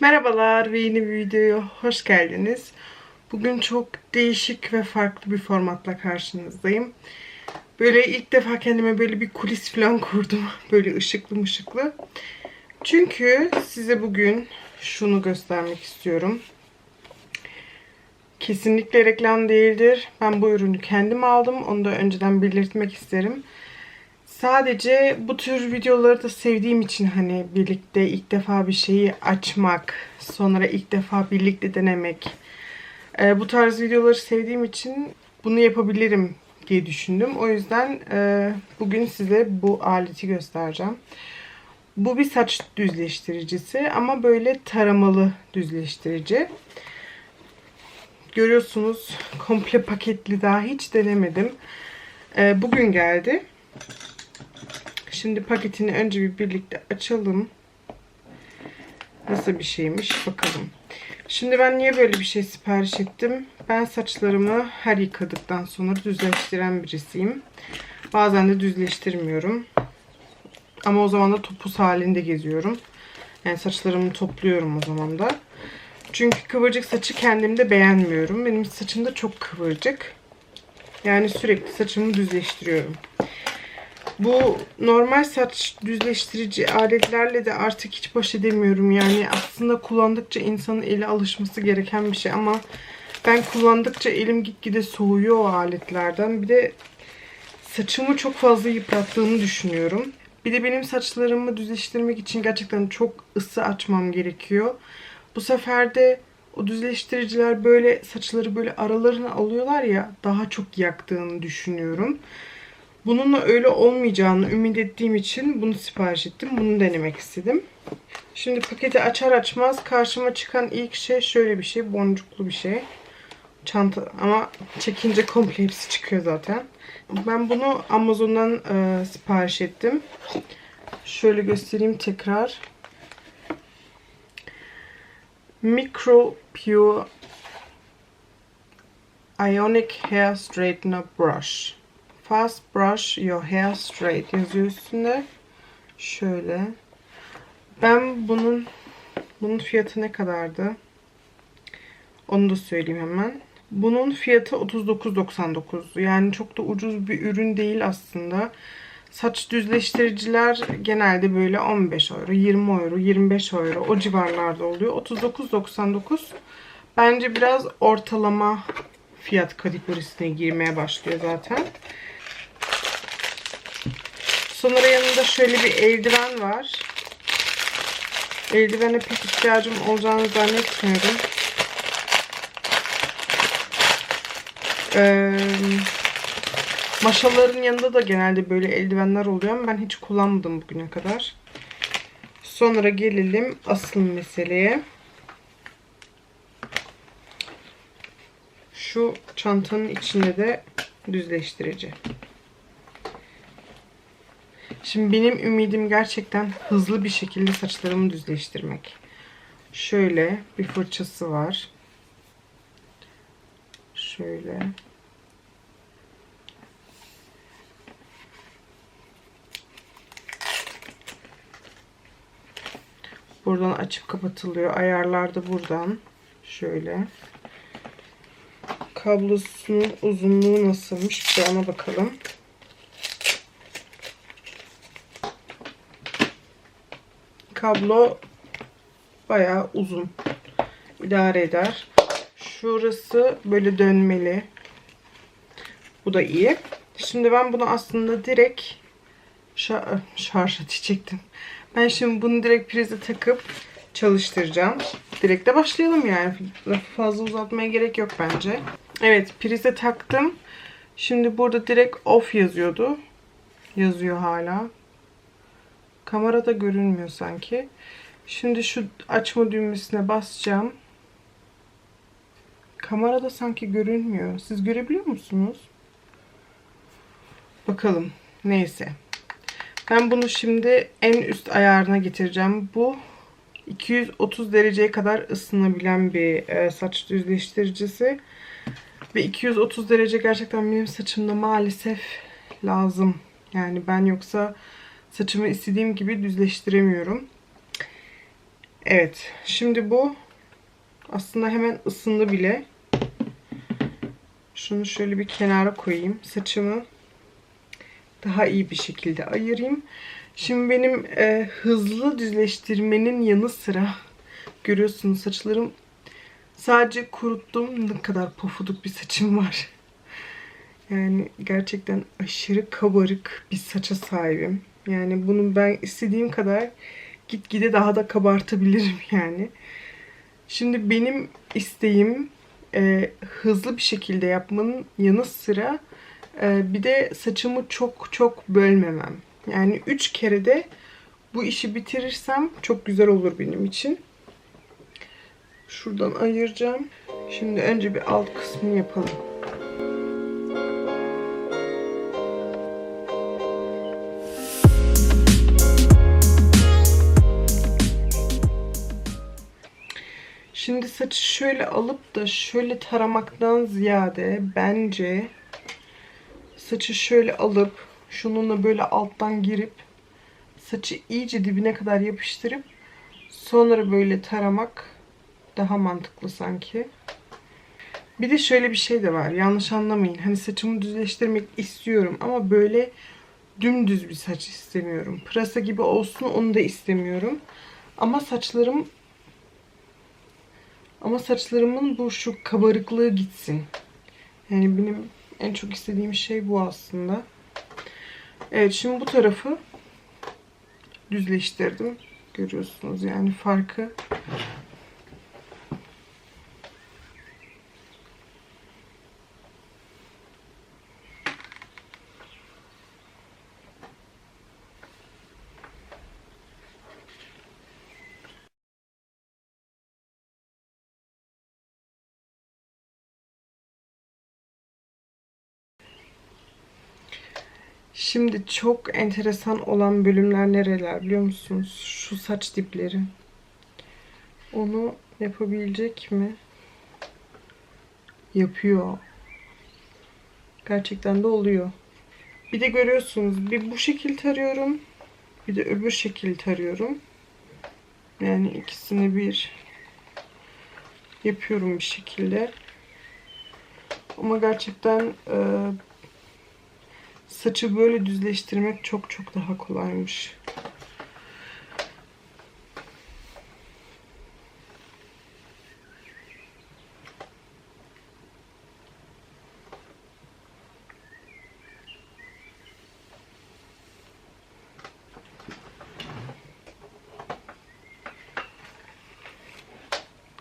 Merhabalar ve yeni bir videoya hoş geldiniz. Bugün çok değişik ve farklı bir formatla karşınızdayım. Böyle ilk defa kendime böyle bir kulis falan kurdum. Böyle ışıklı mışıklı. Çünkü size bugün şunu göstermek istiyorum. Kesinlikle reklam değildir. Ben bu ürünü kendim aldım. Onu da önceden belirtmek isterim. Sadece bu tür videoları da sevdiğim için hani birlikte ilk defa bir şeyi açmak, sonra ilk defa birlikte denemek. e, bu tarz videoları sevdiğim için bunu yapabilirim diye düşündüm. O yüzden e, bugün size bu aleti göstereceğim. Bu bir saç düzleştiricisi ama böyle taramalı düzleştirici. Görüyorsunuz komple paketli daha hiç denemedim. E, bugün geldi. Şimdi paketini önce bir birlikte açalım. Nasıl bir şeymiş bakalım. Şimdi ben niye böyle bir şey sipariş ettim? Ben saçlarımı her yıkadıktan sonra düzleştiren birisiyim. Bazen de düzleştirmiyorum. Ama o zaman da topuz halinde geziyorum. Yani saçlarımı topluyorum o zaman da. Çünkü kıvırcık saçı kendimde beğenmiyorum. Benim saçım da çok kıvırcık. Yani sürekli saçımı düzleştiriyorum. Bu normal saç düzleştirici aletlerle de artık hiç baş edemiyorum. Yani aslında kullandıkça insanın eli alışması gereken bir şey ama ben kullandıkça elim gitgide soğuyor o aletlerden. Bir de saçımı çok fazla yıprattığını düşünüyorum. Bir de benim saçlarımı düzleştirmek için gerçekten çok ısı açmam gerekiyor. Bu sefer de o düzleştiriciler böyle saçları böyle aralarına alıyorlar ya daha çok yaktığını düşünüyorum. Bununla öyle olmayacağını ümit ettiğim için bunu sipariş ettim. Bunu denemek istedim. Şimdi paketi açar açmaz karşıma çıkan ilk şey şöyle bir şey. Boncuklu bir şey. Çanta ama çekince komple hepsi çıkıyor zaten. Ben bunu Amazon'dan e, sipariş ettim. Şöyle göstereyim tekrar. Micro Pure Ionic Hair Straightener Brush. Fast brush your hair straight yazıyor üstünde. Şöyle. Ben bunun bunun fiyatı ne kadardı? Onu da söyleyeyim hemen. Bunun fiyatı 39.99. Yani çok da ucuz bir ürün değil aslında. Saç düzleştiriciler genelde böyle 15 euro, 20 euro, 25 euro o civarlarda oluyor. 39.99 bence biraz ortalama fiyat kategorisine girmeye başlıyor zaten. Sonra yanında şöyle bir eldiven var. Eldivene pek ihtiyacım olacağını zannetmiyorum. Ee, maşaların yanında da genelde böyle eldivenler oluyor ama ben hiç kullanmadım bugüne kadar. Sonra gelelim asıl meseleye. Şu çantanın içinde de düzleştirici. Şimdi benim ümidim gerçekten hızlı bir şekilde saçlarımı düzleştirmek. Şöyle bir fırçası var. Şöyle. Buradan açıp kapatılıyor. Ayarlar da buradan. Şöyle. Kablosunun uzunluğu nasılmış? Bir ona bakalım. Kablo bayağı uzun. idare eder. Şurası böyle dönmeli. Bu da iyi. Şimdi ben bunu aslında direkt şar şarj edecektim. Ben şimdi bunu direkt prize takıp çalıştıracağım. Direkt de başlayalım yani. Lafı fazla uzatmaya gerek yok bence. Evet prize taktım. Şimdi burada direkt off yazıyordu. Yazıyor hala. Kamerada görünmüyor sanki. Şimdi şu açma düğmesine basacağım. Kamerada sanki görünmüyor. Siz görebiliyor musunuz? Bakalım. Neyse. Ben bunu şimdi en üst ayarına getireceğim. Bu 230 dereceye kadar ısınabilen bir e, saç düzleştiricisi. Ve 230 derece gerçekten benim saçımda maalesef lazım. Yani ben yoksa saçımı istediğim gibi düzleştiremiyorum. Evet. Şimdi bu aslında hemen ısındı bile. Şunu şöyle bir kenara koyayım. Saçımı daha iyi bir şekilde ayırayım. Şimdi benim e, hızlı düzleştirmenin yanı sıra görüyorsunuz saçlarım sadece kuruttum. Ne kadar pofuduk bir saçım var. Yani gerçekten aşırı kabarık bir saça sahibim. Yani bunu ben istediğim kadar gitgide daha da kabartabilirim yani. Şimdi benim isteğim e, hızlı bir şekilde yapmanın yanı sıra e, bir de saçımı çok çok bölmemem. Yani 3 kere de bu işi bitirirsem çok güzel olur benim için. Şuradan ayıracağım. Şimdi önce bir alt kısmını yapalım. Saçı şöyle alıp da şöyle taramaktan ziyade bence saçı şöyle alıp şununla böyle alttan girip saçı iyice dibine kadar yapıştırıp sonra böyle taramak daha mantıklı sanki. Bir de şöyle bir şey de var. Yanlış anlamayın. Hani saçımı düzleştirmek istiyorum ama böyle dümdüz bir saç istemiyorum. Pırasa gibi olsun onu da istemiyorum. Ama saçlarım ama saçlarımın bu şu kabarıklığı gitsin. Yani benim en çok istediğim şey bu aslında. Evet şimdi bu tarafı düzleştirdim. Görüyorsunuz yani farkı. Şimdi çok enteresan olan bölümler nereler biliyor musunuz? Şu saç dipleri. Onu yapabilecek mi? Yapıyor. Gerçekten de oluyor. Bir de görüyorsunuz bir bu şekil tarıyorum. Bir de öbür şekil tarıyorum. Yani ikisini bir yapıyorum bir şekilde. Ama gerçekten e, saçı böyle düzleştirmek çok çok daha kolaymış.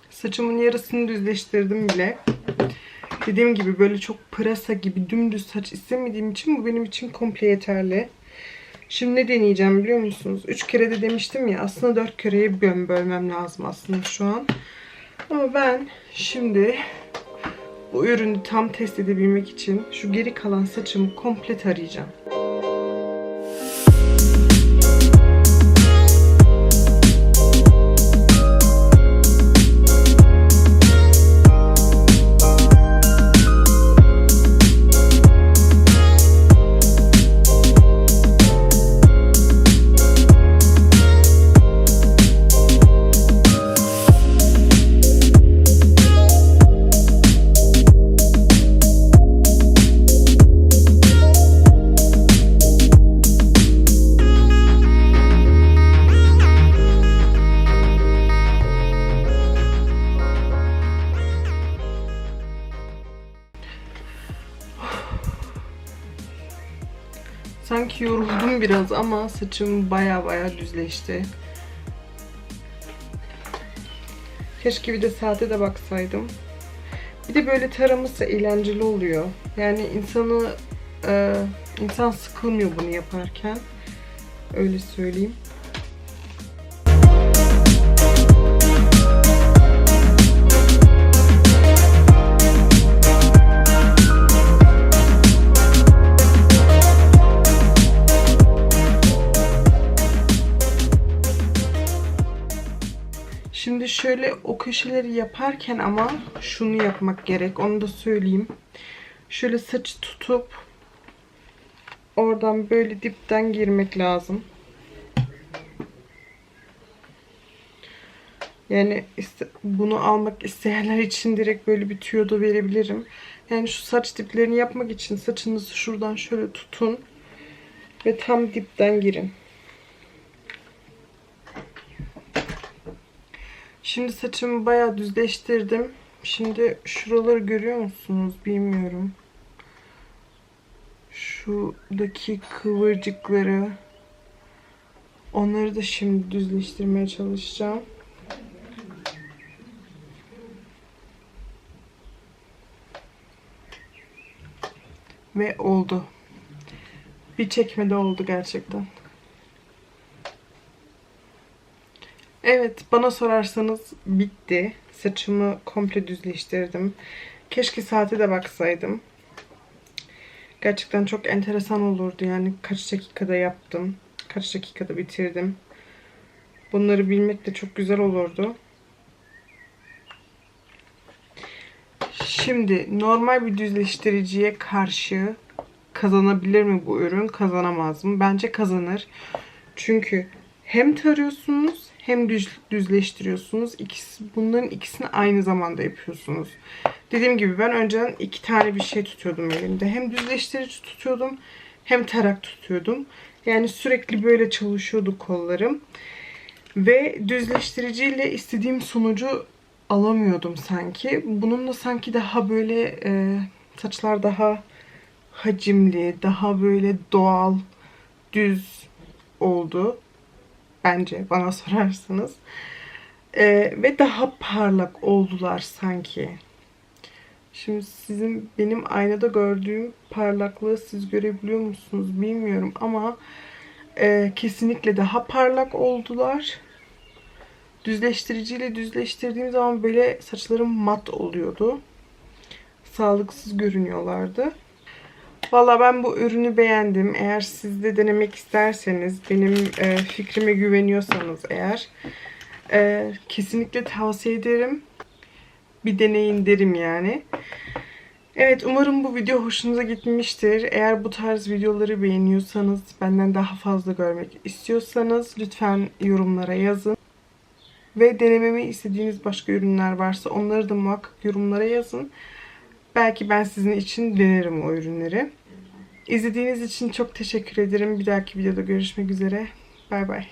Saçımın yarısını düzleştirdim bile. Dediğim gibi böyle çok pırasa gibi dümdüz saç istemediğim için bu benim için komple yeterli. Şimdi ne deneyeceğim biliyor musunuz? 3 kere de demiştim ya aslında 4 kereye böl bölmem lazım aslında şu an. Ama ben şimdi bu ürünü tam test edebilmek için şu geri kalan saçımı komple tarayacağım. Sanki yoruldum biraz ama saçım baya baya düzleşti. Keşke bir de saate de baksaydım. Bir de böyle taraması eğlenceli oluyor. Yani insanı e, insan sıkılmıyor bunu yaparken. Öyle söyleyeyim. Şöyle o köşeleri yaparken ama şunu yapmak gerek. Onu da söyleyeyim. Şöyle saçı tutup oradan böyle dipten girmek lazım. Yani bunu almak isteyenler için direkt böyle bir tüyo da verebilirim. Yani şu saç diplerini yapmak için saçınızı şuradan şöyle tutun ve tam dipten girin. Şimdi saçımı bayağı düzleştirdim. Şimdi şuraları görüyor musunuz bilmiyorum. Şuradaki kıvırcıkları onları da şimdi düzleştirmeye çalışacağım. Ve oldu. Bir çekmede oldu gerçekten. Evet, bana sorarsanız bitti. Saçımı komple düzleştirdim. Keşke saate de baksaydım. Gerçekten çok enteresan olurdu yani kaç dakikada yaptım. Kaç dakikada bitirdim. Bunları bilmek de çok güzel olurdu. Şimdi normal bir düzleştiriciye karşı kazanabilir mi bu ürün? Kazanamaz mı? Bence kazanır. Çünkü hem tarıyorsunuz hem düz, düzleştiriyorsunuz. İkisi, bunların ikisini aynı zamanda yapıyorsunuz. Dediğim gibi ben önceden iki tane bir şey tutuyordum elimde. Hem düzleştirici tutuyordum hem tarak tutuyordum. Yani sürekli böyle çalışıyordu kollarım. Ve düzleştiriciyle istediğim sonucu alamıyordum sanki. Bununla sanki daha böyle e, saçlar daha hacimli, daha böyle doğal, düz oldu. Bence bana sorarsanız. E, ve daha parlak oldular sanki. Şimdi sizin benim aynada gördüğüm parlaklığı siz görebiliyor musunuz bilmiyorum ama e, kesinlikle daha parlak oldular. Düzleştiriciyle düzleştirdiğim zaman böyle saçlarım mat oluyordu. Sağlıksız görünüyorlardı. Valla ben bu ürünü beğendim. Eğer siz de denemek isterseniz, benim e, fikrime güveniyorsanız eğer e, kesinlikle tavsiye ederim. Bir deneyin derim yani. Evet umarım bu video hoşunuza gitmiştir. Eğer bu tarz videoları beğeniyorsanız, benden daha fazla görmek istiyorsanız lütfen yorumlara yazın. Ve denememi istediğiniz başka ürünler varsa onları da muhakkak yorumlara yazın. Belki ben sizin için denerim o ürünleri. İzlediğiniz için çok teşekkür ederim. Bir dahaki videoda görüşmek üzere. Bay bay.